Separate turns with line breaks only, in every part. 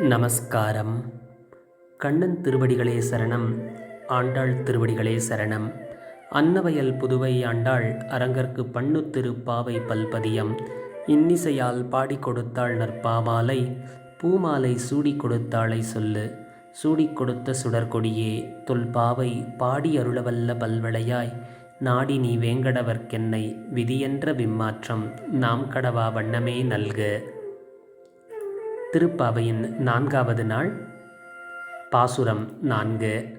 நமஸ்காரம். கண்ணன் திருவடிகளே சரணம் ஆண்டாள் திருவடிகளே சரணம். அன்னவயல் புதுவை ஆண்டாள் அரங்கற்கு பண்ணுத்திரு பாவை பல்பதியம். இன்னிசையால் பாடிக் கொடுத்தாள் நற்பாமாலை பூமாலை சூடிக் கொடுத்தாளை சொல்லு. சூடிக் கொடுத்த சுடர்கொடியே தொல்பாவை பாடி அருளவல்ல பல்வளையாய். நாடி நீ வேங்கடவர்க்கென்னை விதியென்ற விம்மாற்றம் நாம் கடவா வண்ணமே நல்கு. திருப்பாவையின் நான்காவது நாள். பாசுரம் நான்கு.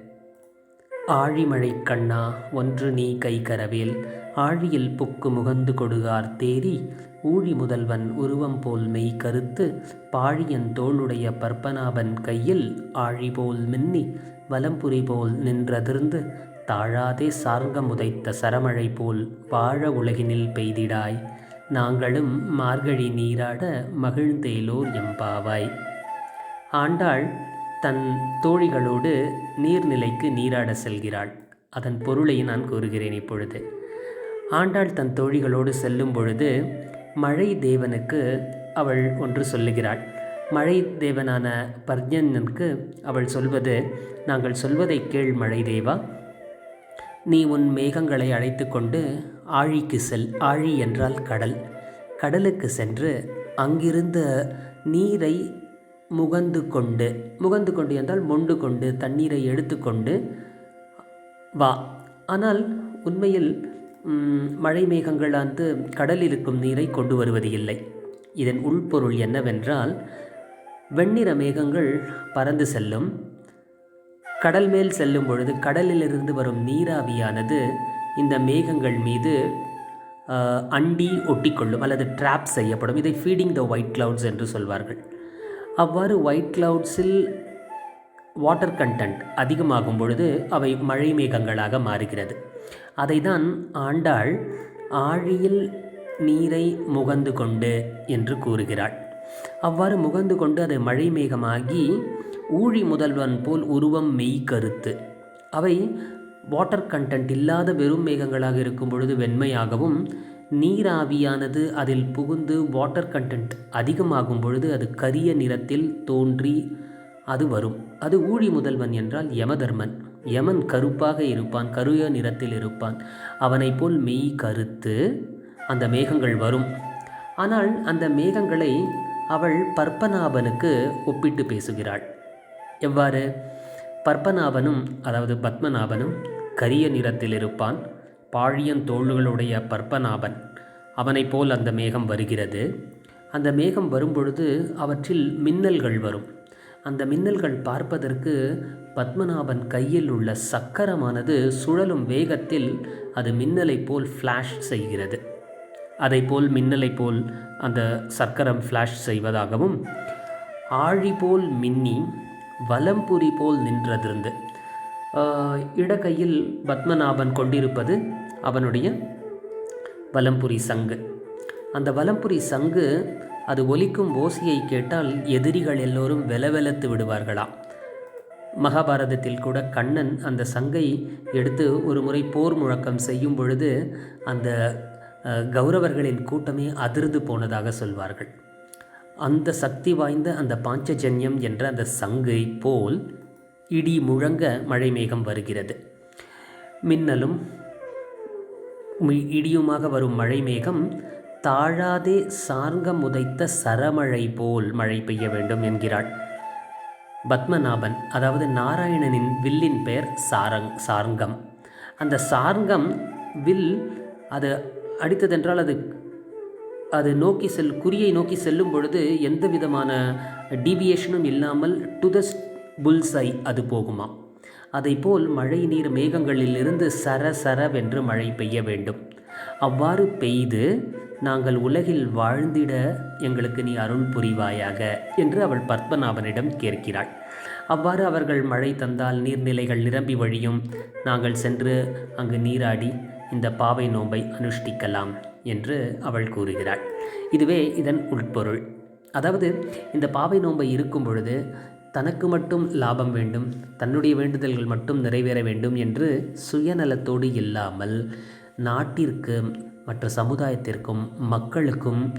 ஆழிமழை கண்ணா ஒன்று நீ கை கரவேல். ஆழியில் புக்கு முகந்து கொடுகார் தேரி ஊழி முதல்வன் உருவம் போல் மெய் கருத்து. பாழியன் தோளுடைய பற்பனாபன் கையில் ஆழி போல் மின்னி வலம்புரி போல் நின்றதிர்ந்து. தாழாதே சார்கமுதைத்த உதைத்த சரமழை போல் வாழ உலகினில் பெய்திடாய். நாங்களும் மார்கழி நீராட மகிழ்ந்தேலோர் எம்பாவாய். ஆண்டாள் தன் தோழிகளோடு நீர்நிலைக்கு நீராட செல்கிறாள். அதன் பொருளை நான் கூறுகிறேன் இப்பொழுது. ஆண்டாள் தன் தோழிகளோடு செல்லும் பொழுது மழை தேவனுக்கு அவள் ஒன்று சொல்லுகிறாள். மழை தேவனான பர்ஜனனுக்கு அவள் சொல்வது நாங்கள் சொல்வதை கேள் மழை தேவா. நீ உன் மேகங்களை அழைத்து கொண்டு ஆழிக்கு செல் ஆழி என்றால் கடல். கடலுக்கு சென்று அங்கிருந்த நீரை முகந்து கொண்டு முகந்து கொண்டு என்றால் மொண்டு கொண்டு தண்ணீரை எடுத்துக்கொண்டு வா. ஆனால் உண்மையில் மழை மேகங்கள் வந்து கடலில் இருக்கும் நீரை கொண்டு வருவது இல்லை. இதன் உள்பொருள் என்னவென்றால் வெண்ணிற மேகங்கள் பறந்து செல்லும். கடல் மேல் செல்லும் பொழுது கடலிலிருந்து வரும் நீராவியானது இந்த மேகங்கள் மீது அண்டி ஒட்டிக்கொள்ளும் அல்லது ட்ராப் செய்யப்படும். இதை ஃபீடிங் த ஒயிட் கிளவுட்ஸ் என்று சொல்வார்கள். அவ்வாறு ஒயிட் கிளவுட்ஸில் வாட்டர் கண்டென்ட் அதிகமாகும் பொழுது அவை மழை மேகங்களாக மாறுகிறது. அதை தான் ஆண்டாள் ஆழியில் நீரை முகந்து கொண்டு என்று கூறுகிறாள். அவ்வாறு முகந்து கொண்டு அது மழை மேகமாகி ஊழி முதல்வன் போல் உருவம் மெய் கருத்து. அவை வாட்டர் கண்டென்ட் இல்லாத வெறும் மேகங்களாக இருக்கும் பொழுது வெண்மையாகவும் நீராவியானது அதில் புகுந்து வாட்டர் கண்டென்ட் அதிகமாகும் பொழுது அது கரிய நிறத்தில் தோன்றி அது வரும். அது ஊழி முதல்வன் என்றால் யமதர்மன். யமன் கருப்பாக இருப்பான் கருய நிறத்தில் இருப்பான். அவனைப் போல் மெய் கருத்து அந்த மேகங்கள் வரும். ஆனால் அந்த மேகங்களை அவள் பற்பநாபனுக்கு ஒப்பிட்டு பேசுகிறாள். எவ்வாறு? பற்பநாபனும் அதாவது பத்மநாபனும் கரிய நிறத்தில் இருப்பான் பாழியன் தோள்களுடைய பற்பநாபன் அவனைப் போல் அந்த மேகம் வருகிறது. அந்த மேகம் வரும்பொழுது அவற்றில் மின்னல்கள் வரும். அந்த மின்னல்கள் பார்ப்பதற்கு பத்மநாபன் கையில் உள்ள சக்கரமானது சுழலும் வேகத்தில் அது மின்னலைப் போல் ஃப்ளாஷ் செய்கிறது. அதைப் போல் மின்னலைப் போல் அந்த சக்கரம் ஃப்ளாஷ் செய்வதாகவும் ஆழி போல் மின்னி வலம்புரி போல் நின்றதிருந்து இடக்கையில் பத்மநாபன் கொண்டிருப்பது அவனுடைய வலம்புரி சங்கு. அந்த வலம்புரி சங்கு அது ஒலிக்கும் ஓசையை கேட்டால் எதிரிகள் எல்லோரும் வெலவெலத்து விடுவார்களாம் மகாபாரதத்தில் கூட கண்ணன் அந்த சங்கை எடுத்து ஒரு முறை போர் முழக்கம் செய்யும் பொழுது அந்த கௌரவர்களின் கூட்டமே அதிர்ந்து போனதாக சொல்வார்கள். அந்த சக்தி வாய்ந்த அந்த பாஞ்சஜன்யம் என்ற அந்த சங்கை போல் இடி முழங்க மழை மேகம் வருகிறது. மின்னலும் இடியுமாக வரும் மழை மேகம் தாழாதே சார்கம் உதைத்த சரமழை போல் மழை பெய்ய வேண்டும் என்கிறாள். பத்மநாபன் அதாவது நாராயணனின் வில்லின் பெயர் சாரங் சார்கம் அந்த சார்கம் வில் அது அடித்ததென்றால் அது அது நோக்கி செல் குறியை நோக்கி செல்லும் பொழுது எந்த விதமான டீவியேஷனும் இல்லாமல் டு த புல்சை அது போகுமா? அதைப்போல் மழை நீர் மேகங்களிலிருந்து சர சரவென்று மழை பெய்ய வேண்டும். அவ்வாறு பெய்து நாங்கள் உலகில் வாழ்ந்திட எங்களுக்கு நீ அருள் புரிவாயாக என்று அவள் பத்மநாபனிடம் கேட்கிறாள். அவ்வாறு அவர்கள் மழை தந்தால் நீர்நிலைகள் நிரம்பி வழியும். நாங்கள் சென்று அங்கு நீராடி இந்த பாவை நோன்பை அனுஷ்டிக்கலாம். என்று அவள் கூறுகிறாள். இதுவே இதன் உட்பொருள் அதாவது இந்த பாவை நோன்பை இருக்கும் பொழுது தனக்கு மட்டும் லாபம் வேண்டும் தன்னுடைய வேண்டுதல்கள் மட்டும் நிறைவேற வேண்டும் என்று சுயநலத்தோடு இல்லாமல் நாட்டிற்கு மற்ற சமுதாயத்திற்கும் மக்களுக்கும்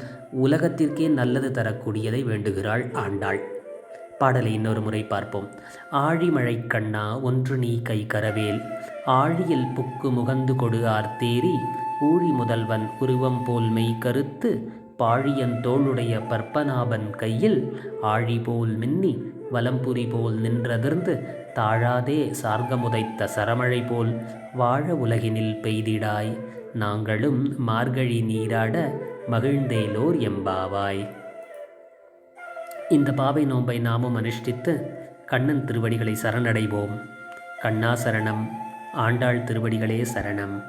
உலகத்திற்கே நல்லது தரக்கூடியதை வேண்டுகிறாள் ஆண்டாள். பாடலை இன்னொரு முறை பார்ப்போம். ஆழிமழை கண்ணா ஒன்று நீ கை கரவேல். ஆழியில் புக்கு முகந்து கொடு ஆர்த்தேரி. ஊழி முதல்வன் உருவம் போல் மெய் கருத்து பாழியன் தோளுடைய பற்பநாபன் கையில் ஆழி போல் மின்னி வலம்புரி போல் நின்றதிர்ந்து தாழாதே சார்கமுதைத்த சரமழை போல் வாழ உலகினில் பெய்திடாய். நாங்களும் மார்கழி நீராட மகிழ்ந்தேலோர் எம்பாவாய். இந்த பாவை நோன்பை நாமும் அனுஷ்டித்து கண்ணன் திருவடிகளை சரணடைவோம். கண்ணா சரணம் ஆண்டாள் திருவடிகளே சரணம்.